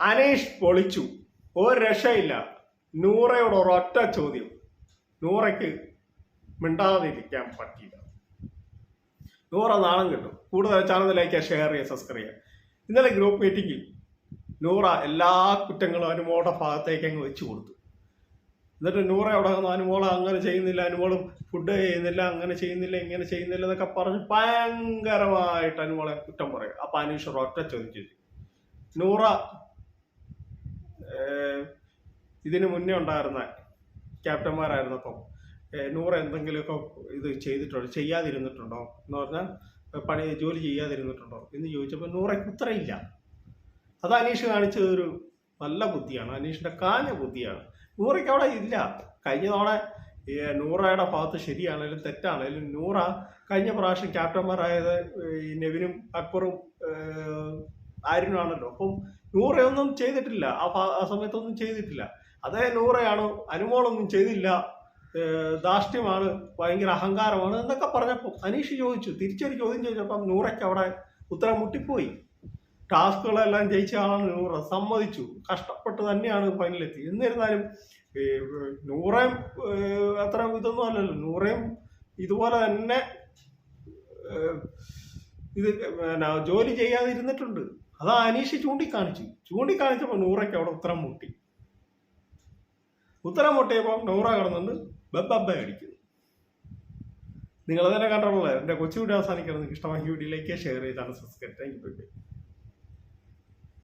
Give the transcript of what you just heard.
അനീഷ് പൊളിച്ചു. ഒരു രക്ഷയില്ല. നൂറയോട് ഒരൊറ്റ ചോദ്യം. നൂറയ്ക്ക് മിണ്ടാതിരിക്കാൻ പറ്റിയില്ല. നൂറ നാണം കിട്ടും. കൂടുതൽ ചാനൽ ലൈക്ക് ഷെയർ ചെയ്യുക സബ്സ്ക്രൈബ് ചെയ്യുക. ഇന്നലെ ഗ്രൂപ്പ് മീറ്റിംഗിൽ നൂറ എല്ലാ കുറ്റങ്ങളും അനുമോളുടെ ഭാഗത്തേക്ക് അങ്ങ് വെച്ചു കൊടുത്തു. എന്നിട്ട് നൂറ അവിടെ അനുമോള അങ്ങനെ ചെയ്യുന്നില്ല അനുമോളും ഫുഡ് ചെയ്യുന്നില്ല അങ്ങനെ ചെയ്യുന്നില്ല ഇങ്ങനെ ചെയ്യുന്നില്ല എന്നൊക്കെ പറഞ്ഞ് ഭയങ്കരമായിട്ട് അനുമോളെ കുറ്റം പറയും അപ്പൊ അനീഷ് ഒറ്റ ചോദിച്ചു. നൂറ ഇതിന് മുന്നേ ഉണ്ടായിരുന്ന ക്യാപ്റ്റന്മാരായിരുന്നപ്പം നൂറ് എന്തെങ്കിലുമൊക്കെ ഇത് ചെയ്തിട്ടുണ്ടോ ചെയ്യാതിരുന്നിട്ടുണ്ടോ? എന്ന് പറഞ്ഞാൽ പണി ജോലി ചെയ്യാതിരുന്നിട്ടുണ്ടോ? എന്ന് ചോദിച്ചപ്പോൾ നൂറയ്ക്ക് ഉത്തരയില്ല അത് അനീഷ് കാണിച്ചത് ഒരു നല്ല ബുദ്ധിയാണ്. അനീഷിന്റെ കാഞ്ഞ ബുദ്ധിയാണ്. നൂറയ്ക്ക് അവിടെ ഇല്ല. കഴിഞ്ഞ തവണ നൂറയുടെ ഭാഗത്ത് ശരിയാണേലും തെറ്റാണേലും നൂറ കഴിഞ്ഞ പ്രാവശ്യം ക്യാപ്റ്റന്മാരായത് നെവിനും അക്ബറും ആര്യനുമാണല്ലോ. അപ്പം നൂറയൊന്നും ചെയ്തിട്ടില്ല. ആ ആ സമയത്തൊന്നും ചെയ്തിട്ടില്ല. അതേ നൂറയാണ് അനുമോളൊന്നും ചെയ്തില്ല. ദാഷ്ട്യമാണ് ഭയങ്കര അഹങ്കാരമാണ് എന്നൊക്കെ പറഞ്ഞപ്പോൾ അനീഷ് ചോദിച്ചു തിരിച്ചൊരു ചോദ്യം ചോദിച്ചപ്പം നൂറയ്ക്ക് അവിടെ ഉത്തരം മുട്ടിപ്പോയി. ടാസ്കുകളെല്ലാം ജയിച്ച ആളാണ് നൂറ സമ്മതിച്ചു. കഷ്ടപ്പെട്ട് തന്നെയാണ് ഫൈനലെത്തി. എന്നിരുന്നാലും നൂറയും അത്ര ഇതൊന്നും അല്ലല്ലോ. നൂറേം ഇതുപോലെ തന്നെ ഇത് ജോലി ചെയ്യാതിരുന്നിട്ടുണ്ട്. അതാ അനീഷ് ചൂണ്ടിക്കാണിച്ചു. ചൂണ്ടിക്കാണിച്ചപ്പോൾ നൂറയ്ക്ക് അവിടെ ഉത്തരം മുട്ടി. ഉത്തരം മുട്ടിയപ്പോൾ നൂറ കിടന്നുണ്ട് ബബ്ബ അടിക്കുന്നു നിങ്ങൾ തന്നെ കണ്ടിട്ടുള്ളത് എന്റെ വീട് അവസാനിക്കുന്നത്. ഇഷ്ടമായി വീഡിയോയിലേക്ക് ഷെയർ ചെയ്താണ്. Subscribe thank you